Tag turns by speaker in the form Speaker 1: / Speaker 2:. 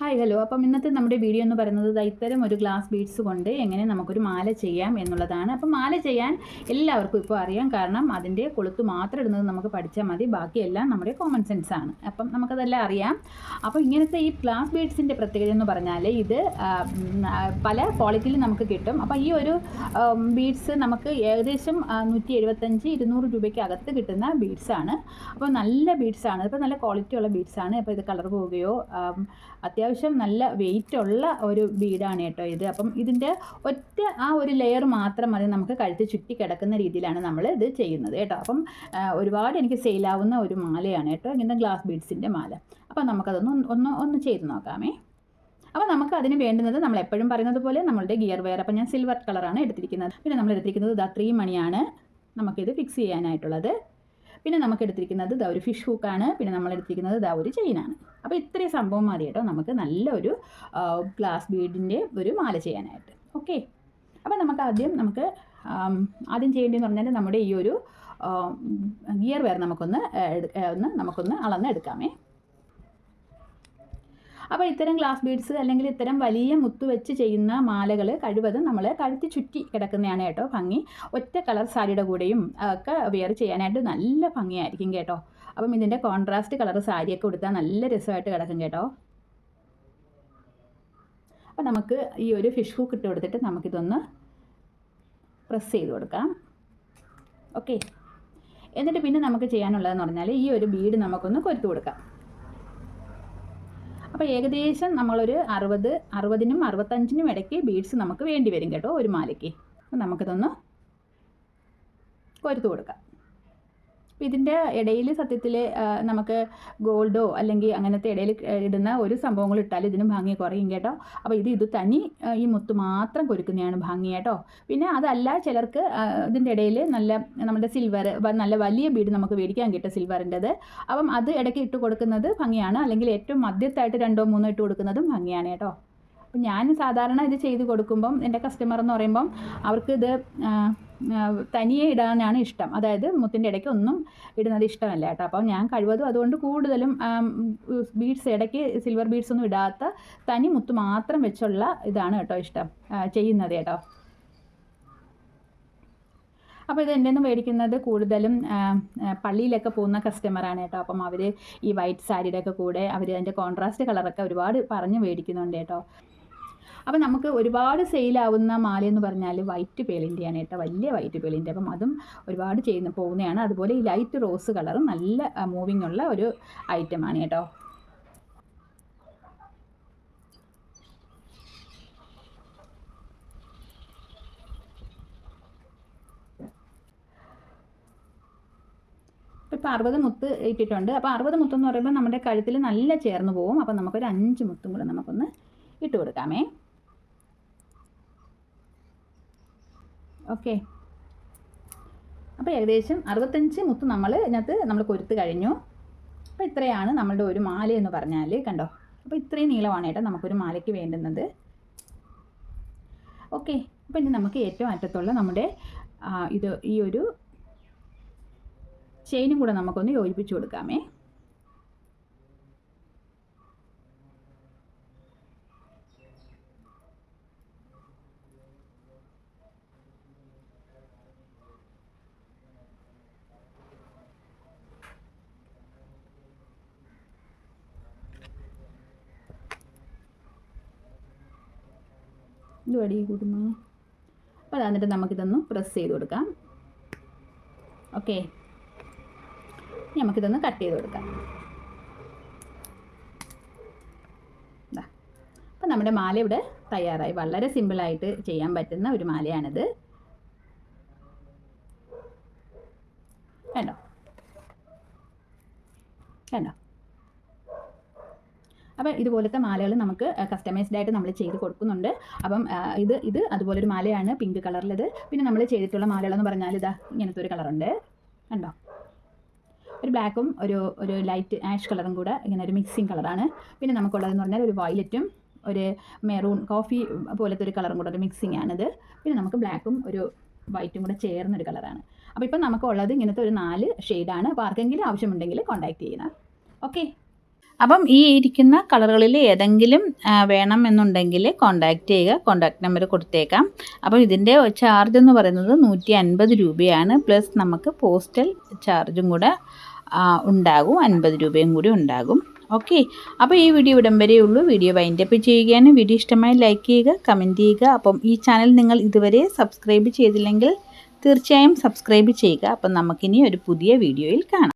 Speaker 1: Hi hello അപ്പം ഇന്നത്തെ നമ്മുടെ വീഡിയോ എന്ന് പറയുന്നത് ഇത്തരം ഒരു ഗ്ലാസ് ബീഡ്സ് കൊണ്ട് എങ്ങനെ നമുക്കൊരു മാല ചെയ്യാം എന്നുള്ളതാണ്. അപ്പം മാല ചെയ്യാൻ എല്ലാവർക്കും ഇപ്പോൾ അറിയാം. കാരണം അതിന്റെ കൊളുത്ത് മാത്രം ഇടുന്നത് നമുക്ക് പഠിച്ചാൽ മതി. ബാക്കിയെല്ലാം നമ്മുടെ കോമൺ സെൻസ് ആണ്. അപ്പം നമുക്കതെല്ലാം അറിയാം. അപ്പോൾ ഇങ്ങനത്തെ ഈ ഗ്ലാസ് ബീഡ്സിന്റെ പ്രത്യേകത എന്ന് പറഞ്ഞാൽ ഇത് പല ക്വാളിറ്റിയിൽ നമുക്ക് കിട്ടും. അപ്പോൾ ഈ ഒരു ബീഡ്സ് നമുക്ക് ഏകദേശം നൂറ്റി എഴുപത്തഞ്ച് ഇരുന്നൂറ് രൂപയ്ക്ക് അകത്ത് കിട്ടുന്ന ആണ്. അപ്പോൾ നല്ല ബീഡ്സ് ആണ്. ഇപ്പോൾ നല്ല ക്വാളിറ്റി ഉള്ള ആണ്. അപ്പോൾ ഇത് കളർ പോവുകയോ ആം, അത്യാവശ്യം നല്ല വെയിറ്റ് ഉള്ള ഒരു ബീഡാണ് കേട്ടോ ഇത്. അപ്പം ഇതിന്റെ ഒറ്റ ആ ഒരു ലെയർ മാത്രം മതി നമുക്ക് കഴുത്ത് ചുറ്റി കിടക്കുന്ന രീതിയിലാണ് നമ്മൾ ഇത് ചെയ്യുന്നത് കേട്ടോ. അപ്പം ഒരുപാട് എനിക്ക് സെയിലാവുന്ന ഒരു മാലയാണ് കേട്ടോ ഇങ്ങനെ ഗ്ലാസ് ബീഡ്സിന്റെ മാല. അപ്പം നമുക്കതൊന്ന് ഒന്ന് ഒന്ന് ചെയ്ത് നോക്കാമേ. അപ്പോൾ നമുക്ക് അതിന് വേണ്ടുന്നത് നമ്മൾ എപ്പോഴും പറയുന്നത് പോലെ നമ്മളുടെ ഗിയർ വെയർ അപ്പോൾ ഞാൻ സിൽവർ കളറാണ് എടുത്തിരിക്കുന്നത്. പിന്നെ നമ്മൾ എടുത്തിരിക്കുന്നത് ഇതാ ത്രീ മണിയാണ്. നമുക്കിത് ഫിക്സ് ചെയ്യാനായിട്ടുള്ളത്. പിന്നെ നമുക്ക് എടുത്തിരിക്കുന്നത് ഇതാ ഒരു ഫിഷ് ഹൂക്കാണ്. പിന്നെ നമ്മൾ എടുത്തിരിക്കുന്നത് ഇതാ ഒരു ചെയിനാണ്. അപ്പോൾ ഇത്രയും സംഭവം മതി കേട്ടോ. നമുക്ക് നല്ലൊരു ഗ്ലാസ് ബീഡിന്റെ ഒരു മാല ചെയ്യാനായിട്ട്. ഓക്കെ? അപ്പോൾ നമുക്ക് ആദ്യം നമുക്ക് ആദ്യം ചെയ്യേണ്ടതെന്ന് പറഞ്ഞാൽ നമ്മുടെ ഈ ഒരു ഗിയർ വെയർ നമുക്കൊന്ന് ഒന്ന് നമുക്കൊന്ന് അളന്നെടുക്കാമേ. അപ്പോൾ ഇത്തരം ഗ്ലാസ് ബീഡ്സ് അല്ലെങ്കിൽ ഇത്തരം വലിയ മുത്തു വെച്ച് ചെയ്യുന്ന മാലകൾ കഴിവതും നമ്മൾ കഴുത്തി ചുറ്റി കിടക്കുന്നതാണ് കേട്ടോ ഭംഗി. ഒറ്റ കളർ സാരിയുടെ കൂടെയും ഒക്കെ വെയർ ചെയ്യാനായിട്ട് നല്ല ഭംഗിയായിരിക്കും കേട്ടോ. അപ്പം ഇതിന്റെ കോൺട്രാസ്റ്റ് കളർ സാരിയൊക്കെ കൊടുത്താൽ നല്ല രസമായിട്ട് കിടക്കും കേട്ടോ. അപ്പം നമുക്ക് ഈ ഒരു ഫിഷ് ഹൂക്ക് ഇട്ട് കൊടുത്തിട്ട് നമുക്കിതൊന്ന് പ്രസ് ചെയ്ത് കൊടുക്കാം. ഓക്കെ എന്നിട്ട് പിന്നെ നമുക്ക് ചെയ്യാനുള്ളതെന്ന് പറഞ്ഞാൽ ഈ ഒരു ബീഡ് നമുക്കൊന്ന് കൊരുത്ത് കൊടുക്കാം. അപ്പോൾ ഏകദേശം നമ്മളൊരു അറുപത് അറുപതിനും അറുപത്തഞ്ചിനും ഇടയ്ക്ക് ബീഡ്സ് നമുക്ക് വേണ്ടി വരും കേട്ടോ ഒരു മാലയ്ക്ക്. അപ്പോൾ നമുക്കിതൊന്ന് കൊരുത്ത് കൊടുക്കാം. അപ്പോൾ ഇതിന്റെ ഇടയിൽ സത്യത്തിൽ നമുക്ക് ഗോൾഡോ അല്ലെങ്കിൽ അങ്ങനത്തെ ഇടയിൽ ഇടുന്ന ഒരു സംഭവങ്ങൾ ഇട്ടാൽ ഇതിന് ഭംഗി കുറയും കേട്ടോ. അപ്പോൾ ഇത് ഇത് തനി ഈ മുത്ത് മാത്രം കൊരുക്കുന്നതാണ് ഭംഗി കേട്ടോ. പിന്നെ അതല്ല ചിലർക്ക് ഇതിന്റെ ഇടയിൽ നല്ല നമ്മുടെ സിൽവർ നല്ല വലിയ ബീഡ് നമുക്ക് മേടിക്കാൻ കിട്ടും സിൽവറിന്റെത് അപ്പം അത് ഇടയ്ക്ക് ഇട്ട് കൊടുക്കുന്നത് ഭംഗിയാണ്. അല്ലെങ്കിൽ ഏറ്റവും മധ്യത്തായിട്ട് രണ്ടോ മൂന്നോ ഇട്ട് കൊടുക്കുന്നതും ഭംഗിയാണ് കേട്ടോ. ഞാൻ സാധാരണ ഇത് ചെയ്ത് കൊടുക്കുമ്പം എന്റെ കസ്റ്റമർ എന്ന് പറയുമ്പം അവർക്ക് ഇത് തനിയെ ഇടാനാണ് ഇഷ്ടം. അതായത് മുത്തിന്റെ ഇടയ്ക്ക് ഒന്നും ഇടുന്നത് ഇഷ്ടമല്ല കേട്ടോ. അപ്പം ഞാൻ കഴിവതും അതുകൊണ്ട് കൂടുതലും ബീഡ്സ് ഇടയ്ക്ക് സിൽവർ ബീഡ്സ് ഒന്നും ഇടാത്ത തനി മുത്ത് മാത്രം വെച്ചുള്ള ഇതാണ് കേട്ടോ ഇഷ്ടം ചെയ്യുന്നത് കേട്ടോ. അപ്പോൾ ഇത് എന്റെ നിന്ന് മേടിക്കുന്നത് കൂടുതലും പള്ളിയിലൊക്കെ പോകുന്ന കസ്റ്റമറാണ് കേട്ടോ. അപ്പം അവർ ഈ വൈറ്റ് സാരിയുടെ ഒക്കെ കൂടെ അവർ അതിന്റെ കോൺട്രാസ്റ്റ് കളറൊക്കെ ഒരുപാട് പറഞ്ഞ് മേടിക്കുന്നുണ്ട് കേട്ടോ. അപ്പം നമുക്ക് ഒരുപാട് സെയിലാവുന്ന മാല എന്ന് പറഞ്ഞാൽ വൈറ്റ് പേളിന്റെയാണ് കേട്ടോ. വലിയ വൈറ്റ് പേളിന്റെ അപ്പം അതും ഒരുപാട് ചെയ്യുന്ന പോകുന്നതാണ് അതുപോലെ ഈ ലൈറ്റ് റോസ് കളറും നല്ല മൂവിങ് ഉള്ള ഒരു ഐറ്റമാണ് കേട്ടോ. ഇപ്പോൾ അറുപത് മുത്ത് ഇട്ടിട്ടുണ്ട്. അപ്പോൾ അറുപത് മുത്ത് എന്ന് പറയുമ്പോൾ നമ്മുടെ കഴുത്തിൽ നല്ല ചേർന്ന് പോകും അപ്പോൾ നമുക്കൊരു അഞ്ച് മുത്തും കൂടെ നമുക്കൊന്ന് ഇട്ട് കൊടുക്കാമേ. ഓക്കെ. അപ്പോൾ ഏകദേശം അറുപത്തഞ്ച് മുത്ത് നമ്മൾ ഇതിനകത്ത് നമ്മൾ കൊരുത്ത് കഴിഞ്ഞു. അപ്പോൾ ഇത്രയാണ് നമ്മളുടെ ഒരു മാല എന്ന് പറഞ്ഞാൽ കണ്ടോ? അപ്പോൾ ഇത്രയും നീളമാണ് കേട്ടോ നമുക്കൊരു മാലയ്ക്ക് വേണ്ടുന്നത്. ഓക്കെ. അപ്പോൾ ഇനി നമുക്ക് ഏറ്റവും അറ്റത്തുള്ള നമ്മുടെ ഇത് ഈ ഒരു ചെയിനും കൂടെ നമുക്കൊന്ന് യോജിപ്പിച്ച് കൊടുക്കാമേ. ഇത് വടി കൂട്ടുന്നു അപ്പോൾ അത് എന്നിട്ട് നമുക്കിതൊന്ന് പ്രസ് ചെയ്ത് കൊടുക്കാം. ഓക്കെ നമുക്കിതൊന്ന് കട്ട് ചെയ്ത് കൊടുക്കാം. അപ്പം നമ്മുടെ മാല ഇവിടെ തയ്യാറായി. വളരെ സിമ്പിളായിട്ട് ചെയ്യാൻ പറ്റുന്ന ഒരു മാലയാണിത്. കണ്ടോ? കണ്ടോ? അപ്പം ഇതുപോലത്തെ മാലകൾ നമുക്ക് കസ്റ്റമൈസ്ഡ് ആയിട്ട് നമ്മൾ ചെയ്ത് കൊടുക്കുന്നുണ്ട്. അപ്പം ഇത് ഇത് ഇത് അതുപോലൊരു മാലയാണ് പിങ്ക് കളറിലത് പിന്നെ നമ്മൾ ചെയ്തിട്ടുള്ള മാലകളെന്ന് പറഞ്ഞാൽ ഇതാ ഇങ്ങനത്തെ ഒരു കളറുണ്ട് കണ്ടോ? ഒരു ബ്ലാക്കും ഒരു ഒരു ലൈറ്റ് ആഷ് കളറും കൂടെ ഇങ്ങനെ ഒരു മിക്സിങ് കളറാണ് പിന്നെ നമുക്കുള്ളതെന്ന് പറഞ്ഞാൽ ഒരു വയലറ്റും ഒരു മെറൂൺ കോഫി പോലത്തെ ഒരു കളറും കൂടെ ഒരു മിക്സിങ് ആണിത്. പിന്നെ നമുക്ക് ബ്ലാക്കും ഒരു വൈറ്റും കൂടെ ചേർന്നൊരു കളറാണ് അപ്പോൾ ഇപ്പം നമുക്കുള്ളത് ഇങ്ങനത്തെ ഒരു നാല് ഷെയ്ഡാണ് അപ്പോൾ ആർക്കെങ്കിലും ആവശ്യമുണ്ടെങ്കിൽ കോൺടാക്ട് ചെയ്യണം ഓക്കെ അപ്പം ഈ ഇരിക്കുന്ന കളറുകളിൽ ഏതെങ്കിലും വേണം എന്നുണ്ടെങ്കിൽ കോൺടാക്റ്റ് ചെയ്യുക. കോൺടാക്റ്റ് നമ്പർ കൊടുത്തേക്കാം. അപ്പം ഇതിന്റെ ചാർജ് എന്ന് പറയുന്നത് നൂറ്റി അൻപത് രൂപയാണ്. പ്ലസ് നമുക്ക് പോസ്റ്റൽ ചാർജും കൂടെ ഉണ്ടാകും. അൻപത് രൂപയും കൂടി ഉണ്ടാകും. ഓക്കെ അപ്പോൾ ഈ വീഡിയോ ഇവിടം വരെയേ ഉള്ളൂ. വീഡിയോ വൈൻഡപ്പ് ചെയ്യുകയാണ്. വീഡിയോ ഇഷ്ടമായി ലൈക്ക് ചെയ്യുക കമന്റ് ചെയ്യുക. അപ്പം ഈ ചാനൽ നിങ്ങൾ ഇതുവരെ സബ്സ്ക്രൈബ് ചെയ്തില്ലെങ്കിൽ തീർച്ചയായും സബ്സ്ക്രൈബ് ചെയ്യുക. അപ്പം നമുക്കിനി ഒരു പുതിയ വീഡിയോയിൽ കാണാം.